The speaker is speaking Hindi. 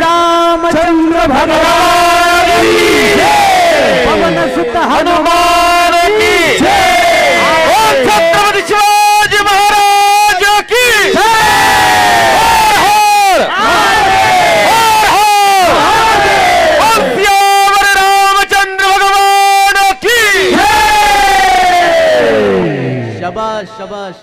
रामचंद्र भगवान पवन सुत हनुमान की रामचंद्र भगवान की शबाश शबाश।